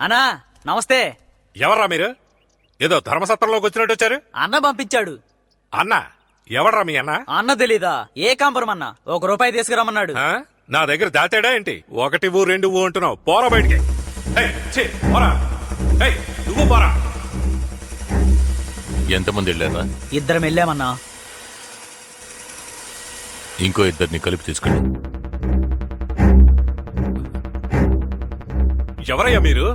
అన్నా నమస్తే. ఎవర్రా మీరు? ఏదో ధర్మసత్రంలోకి వచ్చినట్టు వచ్చారు? అన్న పంపించాడు. అన్న ఎవర్రా మీ అన్న? అన్న తెలీదా? ఏ కాంపురం అన్న? ఒక రూపాయి తీసుకురమ్మన్నాడు. ఆ? నా దగ్గర దాచాడా ఏంటి? ఒకటి ఊ రెండు ఊ అంటున్నావు. పోరా బయటికి. ఏయ్, ఛీ, పోరా. ఏయ్, నువ్వు పోరా. ఎంతమంది వెళ్ళారా? ఇద్దరం వెళ్ళామన్నా. ఇంకో ఇద్దరిని కలిపి తీసుకెళ్ళి. ఎవరయ్యా మీరు?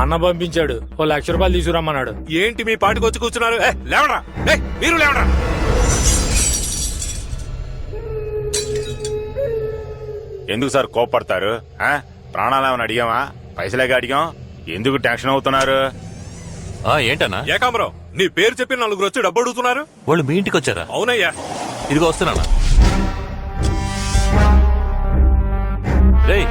అన్న పంపించాడు. ఓ లక్ష రూపాయలు తీసుకురమ్మన్నాడు. ఏంటి మీ పాటికి వచ్చి కూర్చున్నారు? లేవరా ఏయ్, మీరు లేవరా ఎందుకు సార్ కోపడతారు ఆ? ప్రాణాలు ఏమైనా అడిగామా పైసలేగా అడిగాం. ఎందుకు టెన్షన్ అవుతున్నారు? ఆ ఏంటన్నా? ఏకాంబరం నీ పేరు చెప్పి నలుగురు వచ్చి డబ్బు అడుగుతున్నారు? వాళ్ళు మీ ఇంటికి వచ్చారా? అవునయ్యా. ఇదిగో వస్తున్నానా? రేయ్,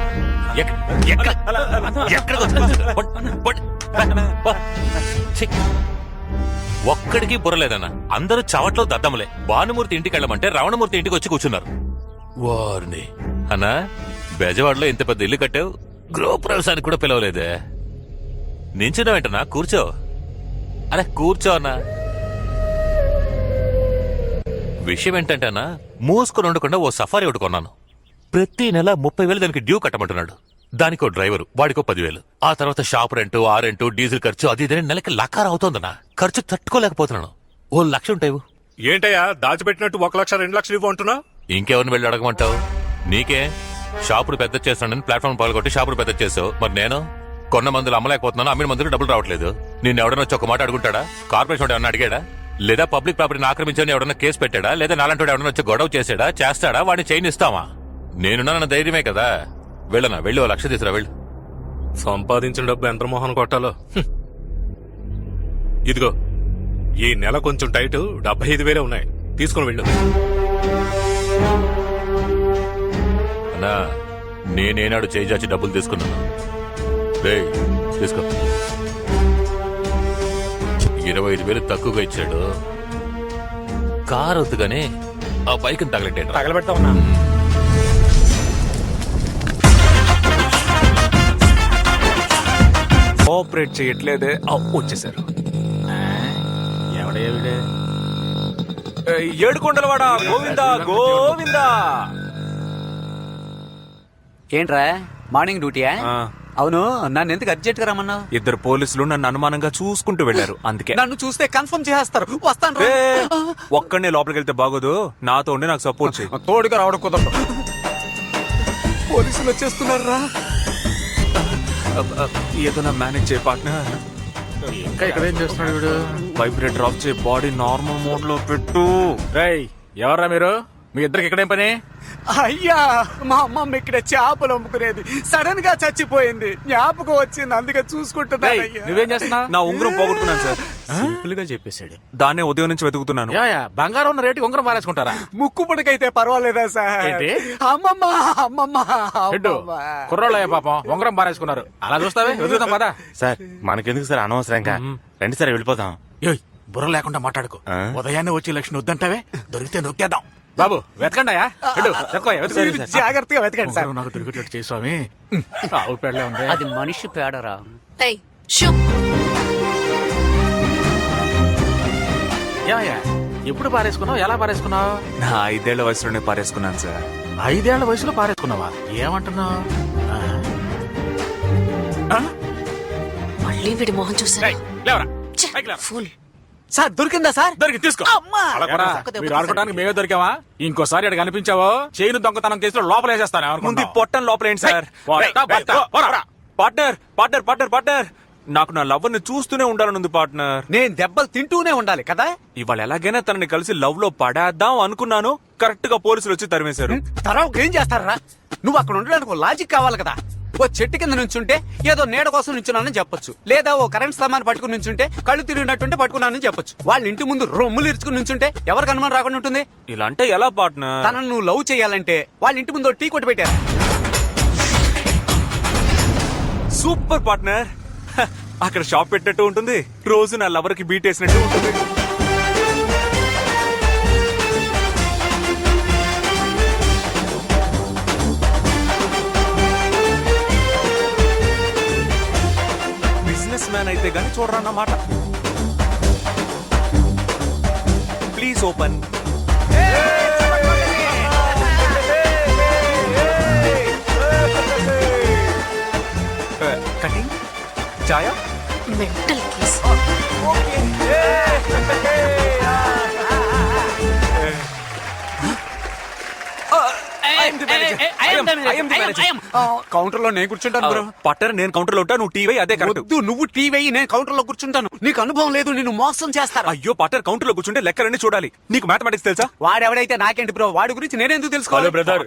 ఒక్కడికి బుర్రలేదన్న. అందరూ చవట్లో దద్దములే. భానుమూర్తి ఇంటికి వెళ్ళమంటే రావణమూర్తి ఇంటికి వచ్చి కూర్చున్నారు. వారిని. అన్నా బెజవాడలో ఇంత పెద్ద ఇల్లు కట్టావు? గృహప్రవేశానికి కూడా పిలవలేదే. నించున్నా వెంటనా కూర్చో. అరే కూర్చో అన్నా. విషయం ఏంటంటే అన్న మూసుకొని ఉండకుండా ఓ సఫారీ ఒకటి కొన్నాను. ప్రతి నెల ముప్పై వేలు దానికి డ్యూ కట్టమంటున్నాడు. దానికో డ్రైవరు వాడికో పదివేలు. ఆ తర్వాత షాప్ రెంట్ ఆ రెంట్ డీజిల్ ఖర్చు అది ఇదని నెలకి లకార అవుతోందన్నా. ఖర్చు తట్టుకోలేకపోతున్నాను. ఓ లక్ష ఉంటాయి ఏంటయ్యా దాచిపెట్టినట్టు ఒక లక్ష రెండు లక్షలు ఇవ్వు అంటున్నావు ఇంకెవరిని వెళ్ళి అడగమంటావు? నీకే? షాపుడు పెద్ద చేస్తున్నానని ప్లాట్ఫామ్ పాల్గొట్టి షాపుడు పెద్ద చేసావు. మరి నేను? కొన్న మందులు అమ్మలేకపోతున్నాను అమ్మిన మందులు డబ్బులు రావట్లేదు. నిన్ను ఎవడన్నా వచ్చి ఒక మాట అడుగుంటాడా? కార్పొరేషన్ వాడు ఏమన్నా అడిగాడా? లేదా పబ్లిక్ ప్రాపర్టీని ఆక్రమించని ఎవడన్నా కేసు పెట్టాడా? లేదా నాలంటి ఎవడన్నా వచ్చి గొడవ చేసాడా చేస్తాడా? వాడిని చైన్ ఇస్తావా? నేనున్నానన్న ధైర్యమే కదా. వెళ్ళనా? వెళ్ళి ఓ లక్ష తీసురా వెళ్ళు. సంపాదించిన డబ్బు ఎంత మోహన్ కొట్టాలో? హ్మ్. ఇదిగో ఈ నెల కొంచెం టైట్ డెబ్బై ఐదు వేలే ఉన్నాయి. తీసుకుని వెళ్ళు. అన్నా నేనేనాడు చేయి చాచి డబ్బులు తీసుకున్నాను. తీసుకో. ఇరవై ఐదు వేలు తక్కువగా ఇచ్చాడు. కారు వద్దుగానే ఆ బైక్ తగలెట్టాడు తగలబెడతా ఉన్నా కోఆపరేట్ చేయట్లేదే. ఆ, వచ్చేసారు. ఏ, ఏడుకొండలవాడ గోవిందా గోవిందా. ఏంట్రా? మార్నింగ్ డ్యూటీయా? ఆ, అవును నన్ను ఎందుకు అర్జెంట్గా రమ్మన్నావు? ఇద్దరు పోలీసులు నన్ను అనుమానంగా చూసుకుంటూ వెళ్ళారు అందుకే. నన్ను చూస్తే కన్ఫర్మ్ చేస్తారు వస్తాను ఏ, ఒక్కడినే లోపలికి వెళ్తే బాగోదు. నాతో ఉండి నాకు సపోర్ట్ చేయి. తోడుగా రావడం కుదరదు. పోలీసులు వచ్చేస్తున్నారు రా ఏదైనా మేనేజ్ చేయ పార్ట్నర్ ఇంకా ఇక్కడ ఏం చేస్తున్నాడు వీడు? వైబ్రేటర్ ఆఫ్ చేయి బాడీ నార్మల్ మోడ్లో పెట్టు. రేయ్ ఎవర్రా మీరు? మీ ఇద్దరికి ఇక్కడేం పని? అయ్యా మా అమ్మమ్మ ఇక్కడ చేపలు అమ్ముకునేది. సడన్గా చచ్చిపోయింది. జ్ఞాపకం వచ్చింది అందుకే చూసుకుంటున్నాను రేయ్, నువ్వేం చేస్తున్నావు? నా ఉంగరం పోగొట్టుకున్నాను సార్ సింపుల్గా చెప్పేశాడు. దాన్నే ఉదయం నుంచి వెతుకుతున్నాను. యా, యా, బంగారం ఉన్న రేటు ఉంగరం పారేసుకుంటారా? ముక్కు పుడకైతే పర్వాలేదా సార్? ఏంటి? అమ్మమ్మ అమ్మమ్మ హెడ్డు అమ్మమ్మ. కుర్రోళ్ళయ్య పాపం ఉంగరం పారేసుకున్నారు. అలా చూస్తావే? వెతుకుతాం పదా. సార్ మనకెందుకు సార్ అనవసరంగా? రండి సార్ వెళ్ళిపోదాం. ఏయ్ బుర్ర లేకుండా మాట్లాడుకో. ఆ? ఉదయాన్నే వచ్చి లక్ష్మి వద్దంటావే? దొరికితే నొక్కేద్దాం. బాబు వెతకండి జాగ్రత్తగా వెతకండి సార్. ఉంగరం నాకు దొరికేటట్టు చేయి స్వామి. ఆవు పేడలే ఉంది. అది మనిషి పేడరా? ఏయ్ షూ. Yeah, yeah. ఎప్పుడు పారేసుకున్నావు? ఎలా పారేసుకున్నావు? నా ఐదేళ్ళ వయసులోనే పారేసుకున్నాను సార్. ఐదేళ్ళ వయసులో పారేసుకున్నావా? ఏమంటున్నావు? మళ్ళీ వీడి మొహం చూసాను లేవరా. ఫుల్ సార్ దొరికిందా సార్? దొరికి తీసుకో. మీరు ఆడుకోవడానికి మేమే దొరికావా ఇంకోసారి ఇక్కడ కనిపించావో చైన్ దొంగతనం కేసులో లోపల వేసేస్తాను ముందు పొట్టం సార్. పొట్ట, పొట్ట, పోరా. Partner partner partner partner. నాకు నా లవ్ని చూస్తూనే ఉండాలనుంది పార్ట్నర్. నేను దెబ్బలు తింటూనే ఉండాలి కదా? ఇవాళ ఎలాగైనా తనని కలిసి లవ్లో పడేద్దాం అనుకున్నాను. కరెక్ట్గా పోలీసులు వచ్చి తరిమేశారు. తర్వాత ఏం చేస్తారా? నువ్వు అక్కడ ఉండడానికి ఒక లాజిక్ కావాలి కదా. ఓ చెట్టు కింద నుంచుంటే ఏదో నీడ కోసం నుంచున్నానని చెప్పొచ్చు. లేదా ఓ కరెంట్ స్తంభాన్ని పట్టుకుని నుంచుంటే కళ్ళు తిరిగినట్టుంటే పట్టుకున్నానని చెప్పొచ్చు. వాళ్ళ ఇంటి ముందు రొమ్ములు ఇరుచుకుని నుంచుంటే ఎవరికి అనుమానం రాకుండా ఉంటుంది? ఇలా అంటే ఎలా పార్ట్నర్ తనను నువ్వు లవ్ చేయాలంటే వాళ్ళ ఇంటి ముందు ఓ టీ కొట్టి పెట్టారు. సూపర్ పార్ట్నర్ అక్కడ షాప్ పెట్టినట్టు ఉంటుంది. రోజు నా లవర్కి బీట్ వేసినట్టు ఉంటుంది. మ్యాన్ అయితే కానీ చూడరా అన్నమాట ప్లీజ్ ఓపెన్ చాయా మెంటల్ కేస్ కౌంటర్లో నేను కూర్చుంటాను బ్రో. పట్టర్ నేను కౌంటర్లో ఉంటా నువ్వు టీవీ అదే కరెక్ట్. నువ్వు టీవీ నేను కౌంటర్లో కూర్చుంటాను. నీకు అనుభవం లేదు నేను మోసం చేస్తాను అయ్యో పట్టర్ కౌంటర్లో కూర్చుంటే లెక్కలన్నీ చూడాలి. నీకు మ్యాథమెటిక్స్ తెలుసా? వాడెవడైతే నాకేంటి బ్రో? వాడి గురించి నేనెందుకు హలో తెలుసుకోవాలి బ్రదర్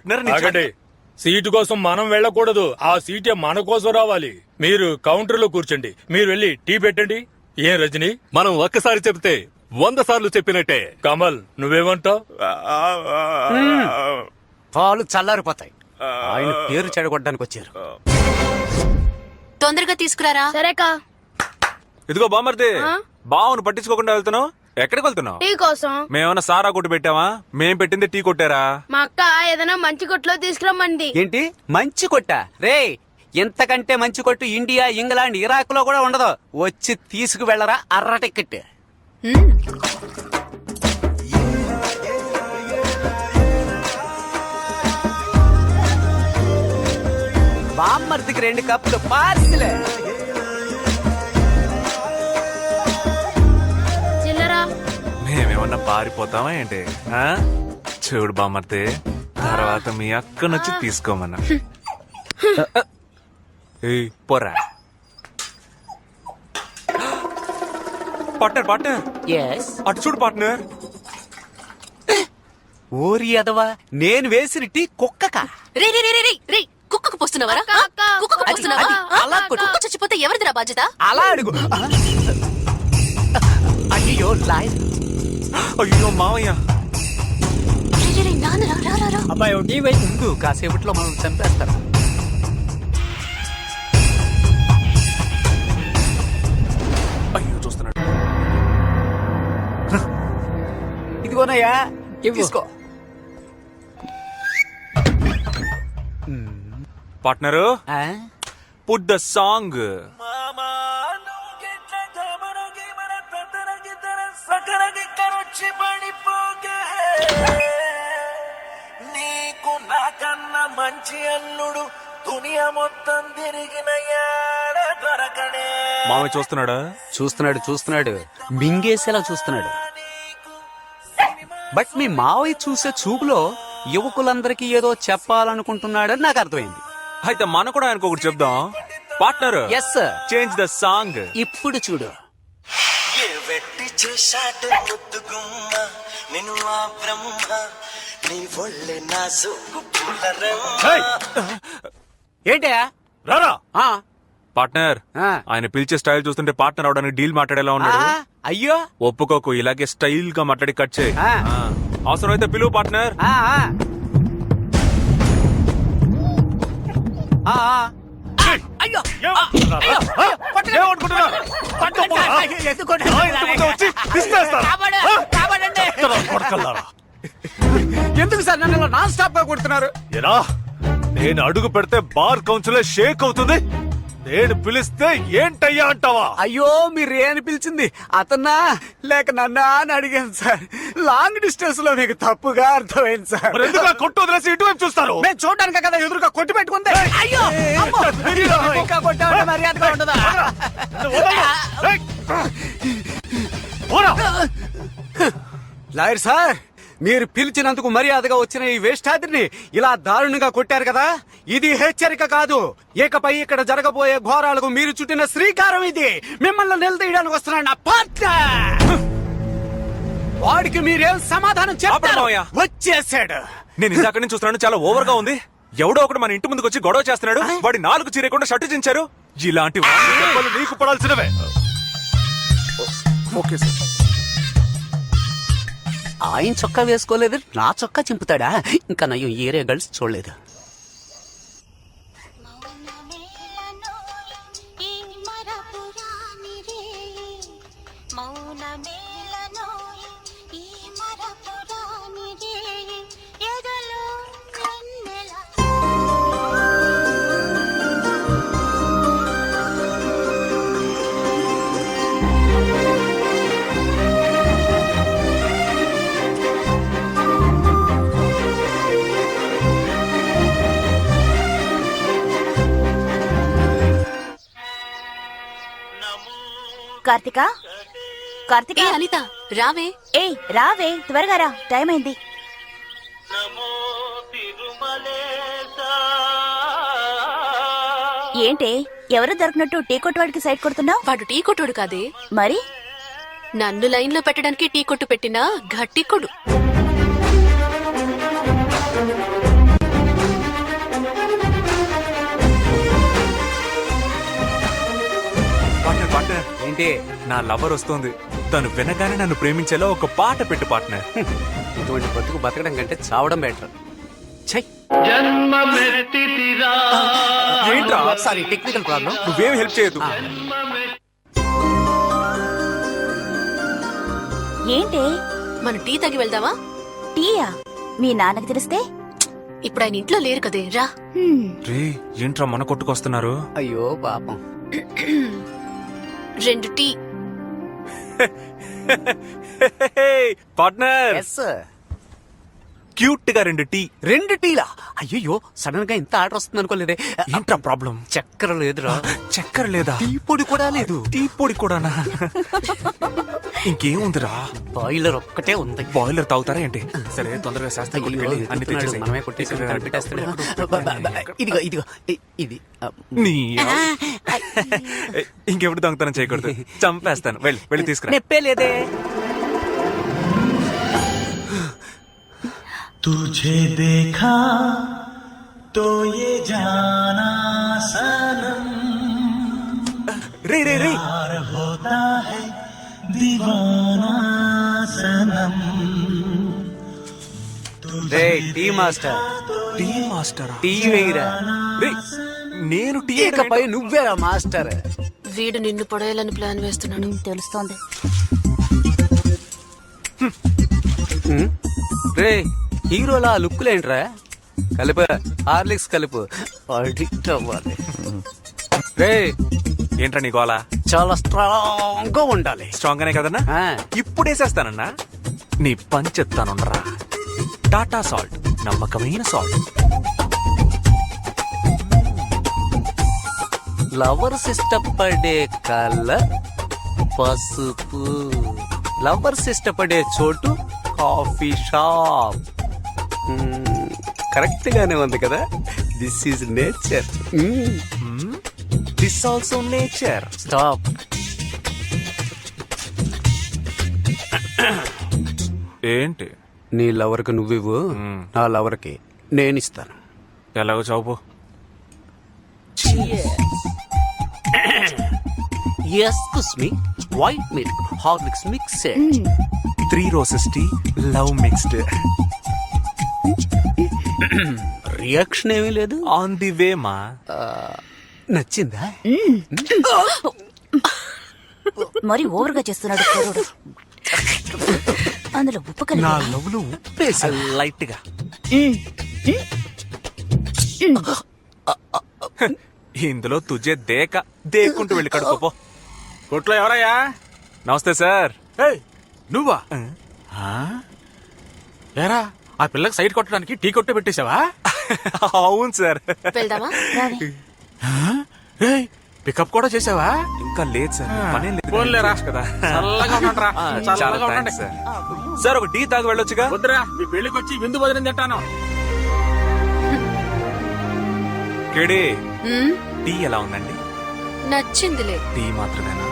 సీటు కోసం మనం వెళ్ళకూడదు. ఆ సీటే మన కోసం రావాలి. మీరు కౌంటర్లో కూర్చోండి. మీరు వెళ్ళి టీ పెట్టండి. ఏం రజని? మనం ఒక్కసారి చెప్తే వంద సార్లు చెప్పినట్టే. కమల్ నువ్వేమంటావు? పాలు చల్లారిపోతాయి. ఆయన పేరు చెడగొట్టడానికి వచ్చారు. తొందరగా తీసుకురారా? సరేకా. ఇదిగో బామర్ది బావును పట్టించుకోకుండా వెళ్తున్నావు? ఎక్కడికి వెళ్తున్నావు? టీ కోసం. మేమన్నా సారా కొట్టు పెట్టావా మేం పెట్టింది టీ కొట్టారా? మా అక్క ఏదైనా మంచి కొట్లో తీసుకురమ్మంది. ఏంటి? మంచి కొట్ట? రే ఎంతకంటే మంచి కొట్టు ఇండియా ఇంగ్లాండ్ ఇరాక్లో కూడా ఉండదు. వచ్చి తీసుకు వెళ్ళరా అర్ర టికెట్ మ్మ్. బామ్మర్దికి రెండు కప్పులు పార్సిలే. మేమేమన్నా పారిపోతామా ఏంటి? ఆ? చూడు బామర్ది తర్వాత మీ అక్కనొచ్చి తీసుకోమన్నా. ఏయ్, పోరా. Partner partner. ఎస్ అటు చూడు పార్ట్నర్. ఓరి అదవా నేను వేసిన టీ కుక్కకా? రే రే రే రే రే రే కుక్కకు అక్క. కుక్కకు అది, పోస్తున్నావా? అది, ఆ? అలా కొట్టు. కుక్క చచ్చిపోతే ఎవరిదిరా బాధ్యత? అలా అడుగు. ఆ? అయ్యో లాయర్ అయ్యో మావయ్య. అబ్బాయి టీ వై ముందు కాసేపట్లో మనం చంపేస్తారు అయ్యో చూస్తున్నాడు. ఇదిగోనయ్యా తీసుకో. పార్ట్నరు? Put the song. నీకు మంచి అల్లుడు దునియా మొత్తం తిరిగిన దొరకడే. మామయ్య చూస్తున్నాడా? చూస్తున్నాడు చూస్తున్నాడు. మింగేసేలా చూస్తున్నాడు. బట్ మీ మావయ్య చూసే చూపులో యువకులందరికీ ఏదో చెప్పాలనుకుంటున్నాడని నాకు అర్థమైంది. అయితే మనం కూడా ఆయనకు ఒకటి చెప్దాం. Partner yes sir change the song. ఇప్పుడు చూడు. ఏ వెట్టి చేశాడు ముద్దు గుమ్మ నిన్ను ఆ బ్రహ్మ నీ ఒళ్ళే నా సొగ్గు పులరమ్మ ఏంటా? రారా! ఆ, పార్ట్నర్ ఆ. ఆయన పిలిచే స్టైల్ చూస్తుంటే పార్ట్నర్ అవడానికి డీల్ మాట్లాడేలా ఆ, ఉన్నాడు అయ్యో! ఒప్పుకోకు ఇలాగే స్టైల్గా మాట్లాడి కట్ చేయి. ఆ. ఆ. అవసరమైతే పిలువు పార్ట్నర్. ఆ, ఆ. ఆ, ఆ. అయ్యో! ఆ, ఎందుకు కొట్టారు? ఎందుకు సార్ నన్ను నాన్ స్టాప్గా కొడుతున్నారు ఎరా నేను అడుగు పెడితే బార్ కౌన్సిలే షేక్ అవుతుంది నేను పిలిస్తే ఏంటయ్యా అంటావా అయ్యో మీరు ఏ పిలిచింది అతన్నా లేక నన్నా అని అడిగాను సార్ లాంగ్ డిస్టెన్స్లో మీకు తప్పుగా అర్థమైంది సార్ ఎందుకు కొట్టు వదిలేసి ఇటువైపు చూస్తారు మేము చూడడానికి కదా ఎదురుగా కొట్టి పెట్టుకుంది అయ్యో ఇంకా కొట్టామంటే మర్యాదగా ఉండదా! లాయర్ సార్ మీరు పిలిచినందుకు మర్యాదగా వచ్చిన ఈ వేష్టాద్రిని ఇలా దారుణంగా కొట్టారు కదా ఇది హెచ్చరిక కాదు. ఇకపై ఇక్కడ జరగబోయే ఘోరాలకు మీరు చుట్టిన శ్రీకారం ఇది. మిమ్మల్ని నిలదీయడానికి వస్తున్నాడు నా పార్ట్నర్ వాడికి మీరేం సమాధానం మావయ్య. వచ్చేసాడు. నేను ఇందాక నుంచి చూస్తున్నాను చాలా ఓవర్గా ఉంది. ఎవడో ఒకడు మన ఇంటి ముందుకు వచ్చి గొడవ చేస్తున్నాడు. వాడి నాలుగు చీరకుండా షర్టు చించారు. ఇలాంటి నీకు పడాల్సినవే. ఓకే సార్ ఆయన చొక్కా వేసుకోలేదు? నా చొక్కా చింపుతాడా? ఇంకా నయ్యం ఏరే గర్ల్స్ చూడలేదు. కార్తిక? కార్తిక? ఏ అనిత రావే. ఏ రావే త్వరగా రా టైం అయింది. ఏంటి ఎవరు దొరికినట్టు టీ కొట్టు వాడికి సైడ్ కొడుతున్నావు? వాడు టీ కొట్టుడు కాదే. మరి? నన్ను లైన్లో పెట్టడానికి టీ కొట్టు పెట్టినా గట్టి కొడు. పార్ట్నర్. ఏంటి? నా లవర్ వస్తోంది. తను వినగానే నన్ను ప్రేమించేలా ఒక పాట పెట్టు పార్ట్నర్. ఇటువంటి బతుకు బతకడం కంటే చావడం బెటర్ చెయ్ ఏంట్రా? సారీ టెక్నికల్ ప్రాబ్లం నువ్వేం హెల్ప్ చేయదు ఏంటి? మన టీ తాగి వెళ్దామా? టీయా? మీ నాన్నకి తెలిస్తే? ఇప్పుడు ఆయన ఇంట్లో లేరు కదే రా. రే ఏంట్రా మన కొట్టుకొస్తున్నారు? అయ్యో పాపం. రెండు టీ. పార్ట్నర్ క్యూట్గా రెండు టీ. రెండు టీలా? అయ్యో సడన్గా ఇంత ఆర్డర్ వస్తుంది అనుకోలేదే. ఏంట్రా ప్రాబ్లం చక్కెర లేదురా. చక్కెర లేదా? టీ పొడి కూడా లేదు. టీ పొడి కూడానా? ఇంకేముందిరా? బాయిలర్ ఒక్కటే ఉంది. బాయిలర్ తాగుతారా ఏంటి? సరే తొందరగా శాస్త్రి అన్ని. మనమే కొట్టేసి ఇదిగో ఇదిగో ఇది నీ ఇంకెప్పుడు దొంగతనం చేయకూడదు చంపేస్తాను వెళ్ళి వెళ్ళి తీసుకురా నెప్పే లేదే तुझे देखा तो ये जाना सनम రే రే రే प्यार होता है दीवाना सनम రే టీ మాస్టర్ టీ మాస్టరా టీ వేయిరా రే నేను టీ ఇకపై నువ్వేరా మాస్టర్. వీడు నిన్ను పొడయాలని ప్లాన్ వేస్తున్నాడు. తెలుస్తోంది. రే హీరోలా లుక్కులేంట్రా? కలుపు హార్లిక్స్ కలుపు. అడిక్ట్ అవ్వాలి. రే ఏంట్రా నీ గోలా? చాలా స్ట్రాంగ్గా ఉండాలి. స్ట్రాంగ్ గానే కదన్నా? ఇప్పుడు వేసేస్తానన్నా? నీ పని చెప్తానుండరా టాటా సాల్ట్ నమ్మకమైన సాల్ట్. లవర్స్ ఇష్టపడే కలర్ పసుపు. లవర్స్ ఇష్టపడే చోటు కాఫీ షాప్. కరెక్ట్ గానే ఉంది కదా? This is nature this also nature stop. ఏంటి? నీ లవర్కి నువ్వివ్వు నా లవర్కి నేను ఇస్తాను ఎలాగో చౌపు excuse me white milk Horlicks mixed three roses tea love mixed reaction ఏమీ లేదు. ఆన్ ది వే మా నచ్చిందా? మరి ఓవర్గా చేస్తున్నాడు కుర్రోడు. అందులో ఉప్పు కలిపి. నా లవ్లో ఉప్పేసా లైట్గా ఇందులో తుజే దేక. దేకుంటూ వెళ్ళి కడుకోపో కొట్లో ఎవరయ్యా? నమస్తే సార్. ఏయ్, నువ్వా? ఆ? ఏరా ఆ పిల్లకి సైడ్ కొట్టడానికి టీ కొట్టు పెట్టేశావా? అవును సార్. వెళ్దామా? రావే. ఏయ్, పికప్ కూడా చేసావా ఇంకా లేదు సార్. పనేం లేదు. తెలుసు కదా. చల్లగా. ఆ, చల్లగా చాలా ఉండండి. Thanks sir. సార్ ఒక టీ తాగి వెళ్ళొచ్చుగా? వద్దురా మీ పెళ్ళికి వచ్చి విందు భోజనం తింటాను. కేడి టీ ఎలా ఉందండి? నచ్చిందిలే టీ మాత్రమేనా?